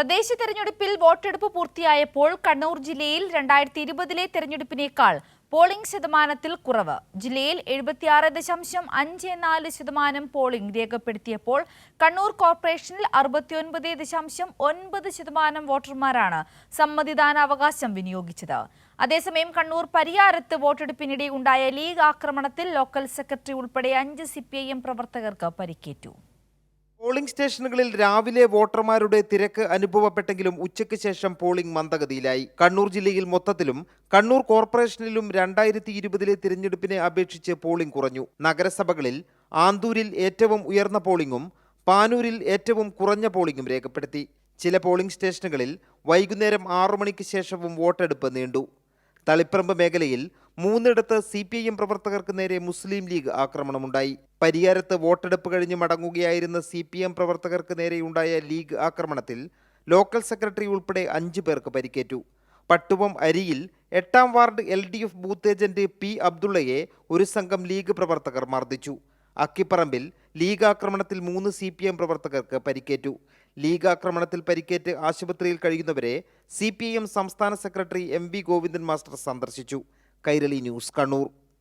തദ്ദേശ തെരഞ്ഞെടുപ്പിൽ വോട്ടെടുപ്പ് പൂർത്തിയായപ്പോൾ കണ്ണൂർ ജില്ലയിൽ രണ്ടായിരത്തി ഇരുപതിലെ തെരഞ്ഞെടുപ്പിനേക്കാൾ പോളിംഗ് ശതമാനത്തിൽ കുറവ്. ജില്ലയിൽ എഴുപത്തിയാറ് ദശാംശം അഞ്ച് നാല് ശതമാനം പോളിംഗ് രേഖപ്പെടുത്തിയപ്പോൾ കണ്ണൂർ കോർപ്പറേഷനിൽ അറുപത്തിയൊൻപത് ദശാംശം ഒൻപത് ശതമാനം വോട്ടർമാരാണ് സമ്മതിദാനാവകാശം വിനിയോഗിച്ചത്. അതേസമയം കണ്ണൂർ പരിയാരത്ത് വോട്ടെടുപ്പിനിടെ ഉണ്ടായ ലീഗ് ആക്രമണത്തിൽ ലോക്കൽ സെക്രട്ടറി ഉൾപ്പെടെ അഞ്ച് സി പ്രവർത്തകർക്ക് പരിക്കേറ്റു. പോളിംഗ് സ്റ്റേഷനുകളിൽ രാവിലെ വോട്ടർമാരുടെ തിരക്ക് അനുഭവപ്പെട്ടെങ്കിലും ഉച്ചയ്ക്ക് ശേഷം പോളിംഗ് മന്ദഗതിയിലായി. കണ്ണൂർ ജില്ലയിൽ മൊത്തത്തിലും കണ്ണൂർ കോർപ്പറേഷനിലും രണ്ടായിരത്തി ഇരുപതിലെ തിരഞ്ഞെടുപ്പിനെ അപേക്ഷിച്ച് പോളിംഗ് കുറഞ്ഞു. നഗരസഭകളിൽ ആന്തൂരിൽ ഏറ്റവും ഉയർന്ന പോളിംഗും പാനൂരിൽ ഏറ്റവും കുറഞ്ഞ പോളിംഗും രേഖപ്പെടുത്തി. ചില പോളിംഗ് സ്റ്റേഷനുകളിൽ വൈകുന്നേരം ആറു മണിക്ക് ശേഷവും വോട്ടെടുപ്പ് നീണ്ടു. തളിപ്പറമ്പ് മേഖലയിൽ മൂന്നിടത്ത് സി പി ഐ എം പ്രവർത്തകർക്ക് നേരെ മുസ്ലിം ലീഗ് ആക്രമണമുണ്ടായി. പരിയാരത്ത് വോട്ടെടുപ്പ് കഴിഞ്ഞ് മടങ്ങുകയായിരുന്ന സി പി എം പ്രവർത്തകർക്ക് നേരെയുണ്ടായ ലീഗ് ആക്രമണത്തിൽ ലോക്കൽ സെക്രട്ടറി ഉൾപ്പെടെ അഞ്ചു പേർക്ക് പരിക്കേറ്റു. പട്ടുവം അരിയിൽ എട്ടാം ward L D F booth agent P അബ്ദുള്ളയെ ഒരു സംഘം ലീഗ് പ്രവർത്തകർ മർദ്ദിച്ചു. അക്കിപ്പറമ്പിൽ ലീഗ് ആക്രമണത്തിൽ മൂന്ന് സി പി എം പ്രവർത്തകർക്ക് പരിക്കേറ്റു. ലീഗ് ആക്രമണത്തിൽ പരിക്കേറ്റ് ആശുപത്രിയിൽ കഴിയുന്നവരെ സി പി ഐ എം സംസ്ഥാന secretary M V Govindan master സന്ദർശിച്ചു. കൈരളി ന്യൂസ് കണ്ണൂർ